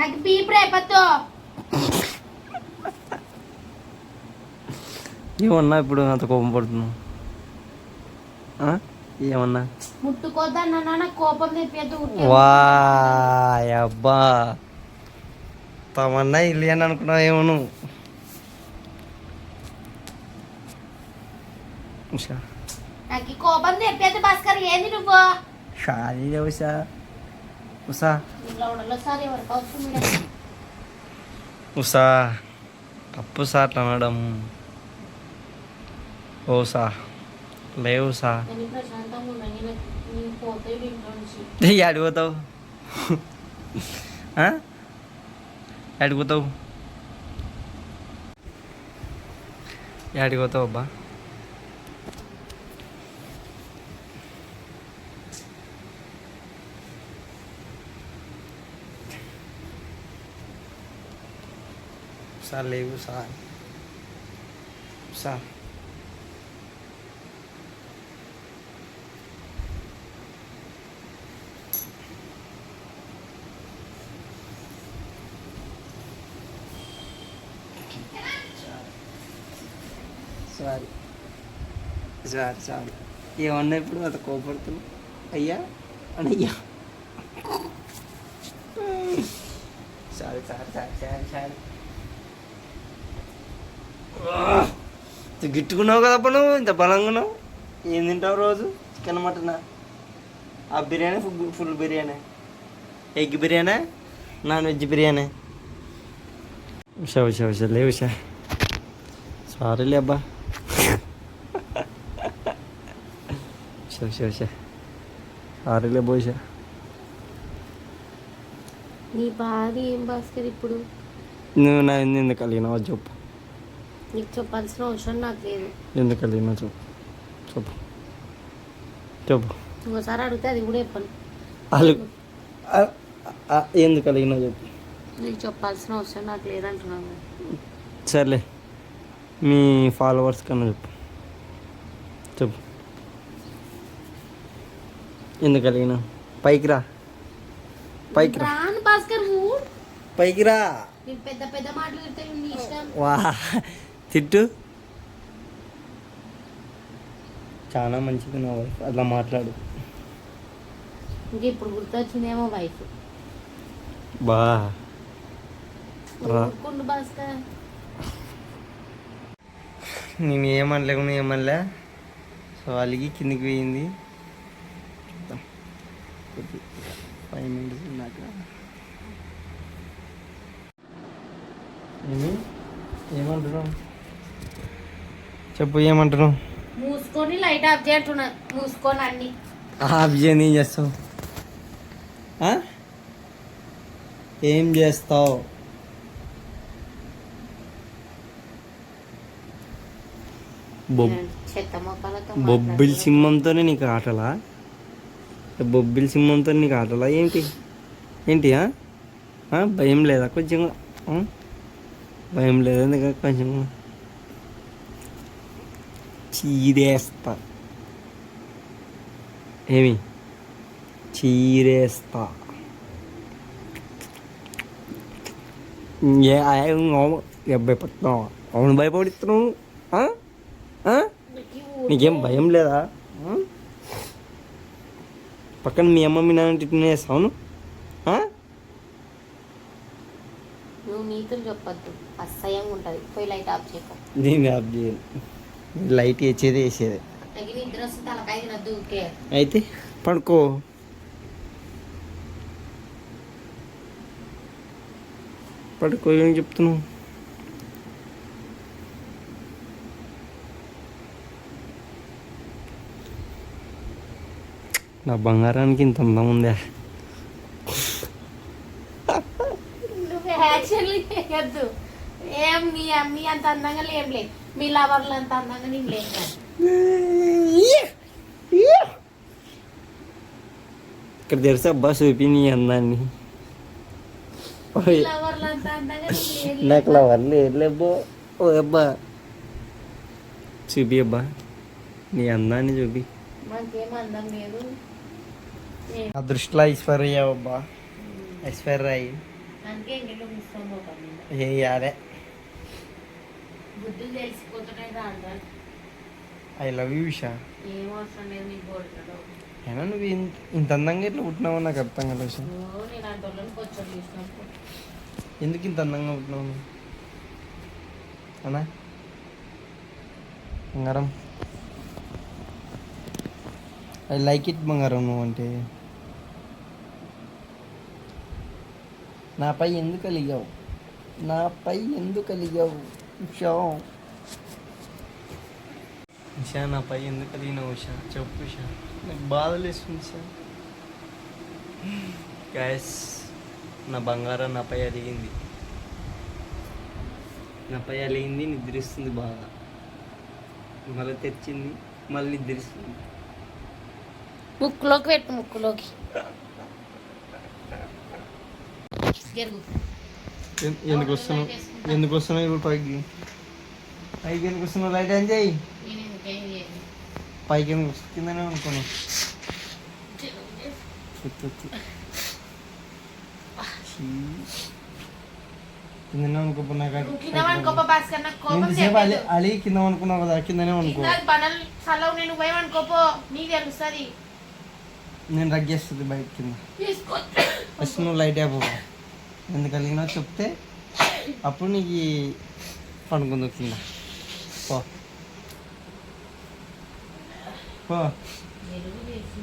నాకు బీప్ రేపొద్దు ఏమన్నా ఇప్పుడు అంత కోపం పడుతున్నావు ఆ? ఏమన్నా ముట్టుకోద్దన్నా నాకు కోపం తెప్పేద్దు వా అబ్బా తమన్నా ఇల్లు అని అనుకున్నావు ఏమో నువ్వు ఉషా నాకు ఈ కోపం తెప్పేద్దు భాస్కర్ ఏంది నువ్వు షాదీ ఉషా ఉషా ఇంట్లో ఉండలో సార్ ఎవరికి అవసరం లేదు. ఉషా తప్పు సా అట్లా అనడం ఓ సా లేవు సా నేను ప్రశాంతంగా ఉన్నాను నేను నేను పోతే ఇంట్లో నుంచి అడిగిపోతావు అడిగిపోతావు అడిగిపోతావు అబ్బా సార్ లేవు sir sir sorry sorry sorry ఏమన్నా ఇప్పుడు అంత కోపడుతున్నావు అయ్యా అని అయ్యా sorry sorry sorry sorry sorry గిట్టుకున్నావు కదప్ప నువ్వు? ఇంత బలంగా ఉన్నావు? ఏం తింటావు రోజు? Chicken mutton? ఆ biryani full full biryani. Egg biryani? Non veg biryani. Usha Usha Usha లే ఉషా. సారీలే అబ్బా. ఉషా ఉషా ఉషా. సారీలే బోషా నీ బాధ ఏం భాస్కర్ ఇప్పుడు? నువ్వు నా ఎందుకు కలిగినావా? చెప్పు నీకు చెప్పాల్సిన అవసరం నాకు లేదు. ఎందుకు కలిగినా చెప్పు? చెప్పు. చెప్పు. ఇంకోసారి అడిగితే అది కూడా చెప్పను. వాళ్ళు ఎందుకు కలిగినా చెప్పు. నీకు చెప్పాల్సిన అవసరం నాకు లేదంటున్నాను సర్లే. మీ ఫాలోవర్స్ కన్నా చెప్పు. చెప్పు. ఎందుకు కలిగినా పైకి రా. పైకి రా. పైకి రా. పెద్ద పెద్ద మాటలు వా తిట్టు. చాలా మంచిది నా వైఫ్ అట్లా మాట్లాడు. ఇంక ఇప్పుడు గుర్తొచ్చిందేమో వైఫ్ బా. రా. ఊరుకుండు భాస్కర్. నేను ఏమనలేకుండా ఏమనలే? సో అలిగి కిందికి పోయింది. ఫైవ్ మినిట్స్ ఉన్నాక. ఏమి? ఏమంటున్నావు? చెప్పు ఏమంటున్నావు? మూసుకొని లైట్ ఆఫ్ చేస్తున్నా మూసుకొని అన్ని. ఆఫ్ చేయని ఏం చేస్తావు? ఏం చేస్తావు? బొబ్బిల్ సింహంతోనే నీకు ఆటలా? బొబ్బిల్ సింహంతో నీకు ఆటలా? ఏంటి? ఏంటి భయం లేదా కొంచెం? భయం లేదా కొంచెం? చీరేస్తా ఏమి చీరేస్తా భయపడుతున్నావా అవును భయపడుతున్నావు? నీకేం భయం లేదా? పక్కన మీ అమ్మ మీ నాన్న తిట్టినేస్తాను నువ్వు నీతులు చెప్పొద్దు అసహ్యంగా ఉంటుంది పోయి లైట్ ఆఫ్ చేయకు నేను ఆఫ్ చేయను లైట్ వేసేది వేసేది. అయితే పడుకో. పడుకో ఏం చెప్తున్నావు? నా బంగారానికి ఇంత అందం ఉందా? నువ్వు చేయొద్దు. ఏం నీ అమ్మి అంత అందంగా లేంలే మీ లవర్లు అంత అందంగా నేను లేను కదా. ఇక్కడ తెలుసా అబ్బా చూపి నీ అందాన్ని మీ లవర్లు అంత అందంగా నేను లేను నాకు లవర్ లేదులేబ్బో ఓ అబ్బా చూపి అబ్బా నీ అందాన్ని చూపి మాకేం అందం లేదు నా దృష్టిలో ఐశ్వర్య అబ్బా ఐశ్వర్య రాయి అందుకే ఇంట్లో మిస్సం పోతాం వేయాలే బుద్ధులు తెలిసిపోతున్నాయి దాంట్లో. I love you Usha. ఏం అవసరం లేదు నీకు అయినా నువ్వు ఇంత ఇంత అందంగా ఇట్లా పుట్టినావో నాకు అర్థం కాలేదు ఉషా. నేను అంతలోని కొంచెం చూసినప్పుడు. ఎందుకు ఇంత అందంగా పుట్టినావు నువ్వు? అనా బంగారం. ఐ లైక్ ఇట్ బంగారం నువ్వు అంటే. నాపై ఎందుకు కలిగావు నాపై ఎందుకు కలిగావు ఉషా ఉషా నాపై ఎందుకు కలిగినావు ఉషా? చెప్పు ఉషా. నాకు బాధలేస్తుంది ఉషా. గ్యాస్ నా బంగారం నాపై అలిగింది నాపై అలిగింది నిద్రిస్తుంది బాగా. మళ్ళీ తెచ్చింది మళ్ళీ నిద్రిస్తుంది. ముక్కులోకి పెట్టు ముక్కులోకి. ఎందుకు వస్తున్నావు? ఎందుకు వస్తున్నావు ఇప్పుడు పైకి? పైకి ఎందుకు వస్తున్నావు? లైట్ ఆన్ చేయి. పైకి ఎందుకు వస్తు- కిందనే అనుకోను కిందనే అనుకోపో నాకు ఎంతసేపు అలి కింద అనుకున్నావు కదా కిందనే అనుకో నేను పోయి అనుకోపో నీకు తెలుస్తుంది. నేను రగ్గేస్తుంది బయట కింద. ఫస్ట్ నువ్వు లైట్ అయిపో ఎందుకు కలిగినావు చెప్తే అప్పుడు నీకు పడుకుందు కింద పో. పో. జరుగు చేసి